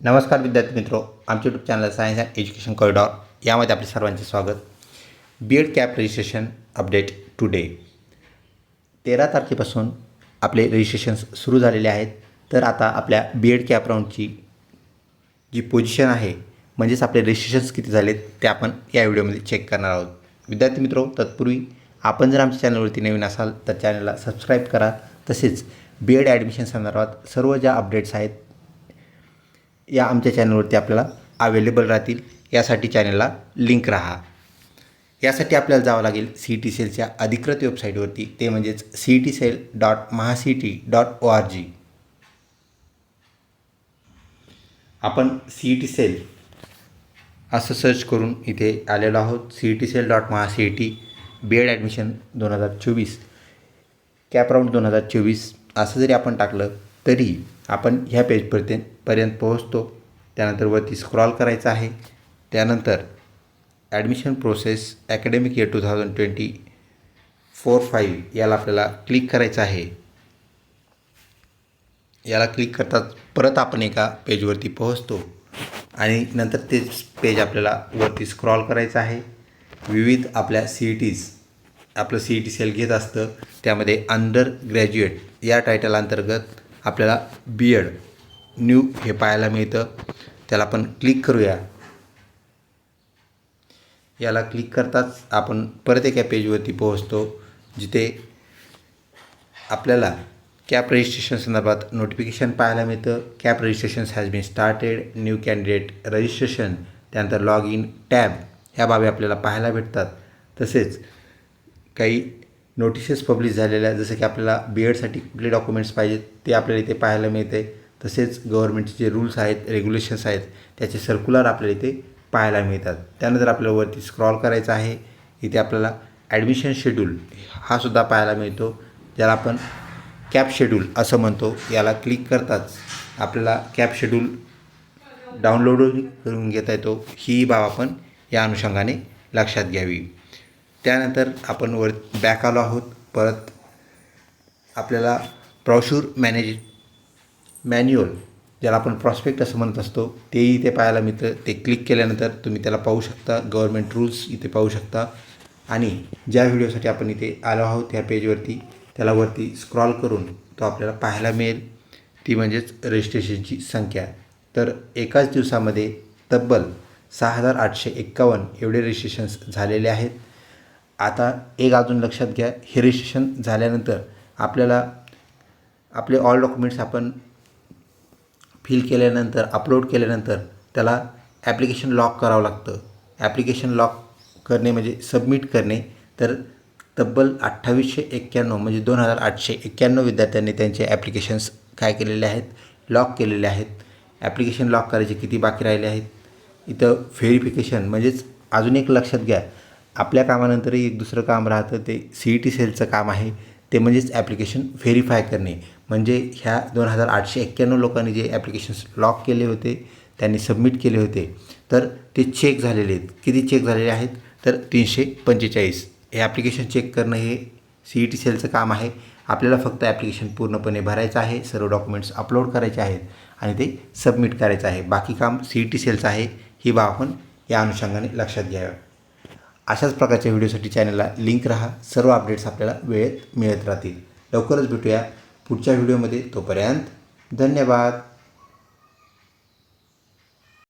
नमस्कार विद्यार्थी मित्रो आमचे YouTube channel science and education corridor यामध्ये आपले सर्वांचे स्वागत. B Ed CAP registration update today तेरा तारखेपासून आपले रजिस्ट्रेशन्स सुरू झालेले आहेत. तर आता आपल्या बी एड कॅप राऊंडची जी पोझिशन आहे म्हणजेच आपले रजिस्ट्रेशन्स किती झालेत ते आपण या व्हिडिओमध्ये चेक करणार आहोत. विद्यार्थी मित्रो तत्पूर्वी आपण जर आमच्या चॅनलवरती नवीन असाल तर चॅनलला सबस्क्राईब करा. तसेच बी एड ॲडमिशन संदर्भात सर्व ज्या अपडेट्स आहेत या आमच्या चॅनलवरती आपल्याला अवेलेबल राहतील. यासाठी चॅनलला लिंक राहा. यासाठी आपल्याला जावं लागेल सी टी सेलच्या अधिकृत वेबसाईटवरती ते म्हणजेच C T cell dot Maha C T dot O R G आपण सी टी सेल असं सर्च करून इथे आलेलो आहोत. C T cell dot Maha C T B Ed admission दोन हजार चोवीस. कॅप राऊंड दोन हजार चोवीस. असं जरी आपण टाकलं तरी आपण ह्या पेजपर्यंत पर्यंत पोहोचतो. त्यानंतर वरती स्क्रॉल करायचं आहे. त्यानंतर admission process academic year two thousand twenty four five याला आपल्याला क्लिक करायचं आहे. याला क्लिक करताच परत आपण एका पेजवरती पोहोचतो. आणि नंतर तेच पेज आपल्याला वरती स्क्रॉल करायचं आहे. विविध आपल्या सी ई टीज आपलं सी ई टी सेल घेत असतं. त्यामध्ये अंडर ग्रॅज्युएट या टायटल अंतर्गत आपल्याला बी एड न्यू हे पाहायला मिळतं. त्याला आपण क्लिक करूया. याला क्लिक करताच आपण परत एका पेजवरती पोहोचतो जिथे आपल्याला कॅप रजिस्ट्रेशन संदर्भात नोटिफिकेशन पाहायला मिळतं. CAP registration has been started new candidate registration त्यानंतर लॉग इन टॅब ह्या बाबी आपल्याला पाहायला भेटतात. तसेच काही नोटिसेस पब्लिश झालेल्या जसं की आपल्याला बी एडसाठी कुठले डॉक्युमेंट्स पाहिजेत ते आपल्याला इथे पाहायला मिळते. तसेच गव्हर्नमेंटचे जे रूल्स आहेत रेग्युलेशन्स आहेत त्याचे सर्क्युलर आपल्याला इथे पाहायला मिळतात. त्यानंतर आपल्याला वरती स्क्रॉल करायचं आहे. इथे आपल्याला ॲडमिशन शेड्यूल हा सुद्धा पाहायला मिळतो ज्याला आपण कॅप शेड्यूल असं म्हणतो. याला क्लिक करताच आपल्याला कॅप शेड्यूल डाउनलोड करून घेता येतो. ही बाब आपण या अनुषंगाने लक्षात घ्यावी. त्यानंतर आपण वर बॅक आलो आहोत. परत आपल्याला ब्रॉशूर मॅनेज मॅन्युअल ज्याला आपण प्रॉस्पेक्ट असं म्हणत असतो तेही इथे पाहायला मिळतं. ते क्लिक केल्यानंतर तुम्ही त्याला पाहू शकता. गव्हर्मेंट रूल्स इथे पाहू शकता. आणि ज्या व्हिडिओसाठी आपण इथे आलो आहोत त्या पेजवरती त्याला वरती स्क्रॉल करून तो आपल्याला पाहायला मिळेल. ती म्हणजेच रजिस्ट्रेशनची संख्या. तर एकाच दिवसामध्ये तब्बल सहा हजार आठशे एक्कावन्न एवढे रजिस्ट्रेशन्स झालेले आहेत. आता एक अजून लक्षात घ्या हे रजिस्ट्रेशन झाल्यानंतर आपल्याला आपले ऑल डॉक्युमेंट्स आपण फिल केल्यानंतर अपलोड केल्यानंतर त्याला ॲप्लिकेशन लॉक करावं लागतं. ॲप्लिकेशन लॉक करणे म्हणजे सबमिट करणे. तर तब्बल अठ्ठावीसशे एक्क्याण्णव म्हणजे दोन हजार आठशे एक्क्याण्णव विद्यार्थ्यांनी त्यांचे ॲप्लिकेशन्स काय केलेले आहेत? लॉक केलेले आहेत. ॲप्लिकेशन लॉक करायचे किती बाकी राहिले आहेत? इथं व्हेरिफिकेशन म्हणजेच अजून एक लक्षात घ्या. आपल्या कामानंतरही एक दुसरं काम राहतं ते सी ई टी सेलचं काम आहे. ते म्हणजेच ॲप्लिकेशन व्हेरीफाय करणे. म्हणजे ह्या दोन हजार आठशे एक्क्याण्णव लोकांनी जे ॲप्लिकेशन्स लॉक केले होते त्यांनी सबमिट केले होते. तर ते चेक झालेले आहेत. किती चेक झालेले आहेत? तर तीनशे पंचेचाळीस. हे ॲप्लिकेशन चेक करणं हे सी ई टी सेलचं काम आहे. आपल्याला फक्त ॲप्लिकेशन पूर्णपणे भरायचं आहे सर्व डॉक्युमेंट्स अपलोड करायचे आहेत आणि ते सबमिट करायचं आहे. बाकी काम सी ई टी सेलचं आहे. ही बाब आपण या अनुषंगाने लक्षात घ्यावं. अशाच प्रकारच्या व्हिडिओसाठी चॅनलला लिंक राहा. सर्व अपडेट्स आपल्याला वेळेत मिळत राहतील. लवकरच भेटूया पुढच्या व्हिडिओमध्ये तोपर्यंत धन्यवाद.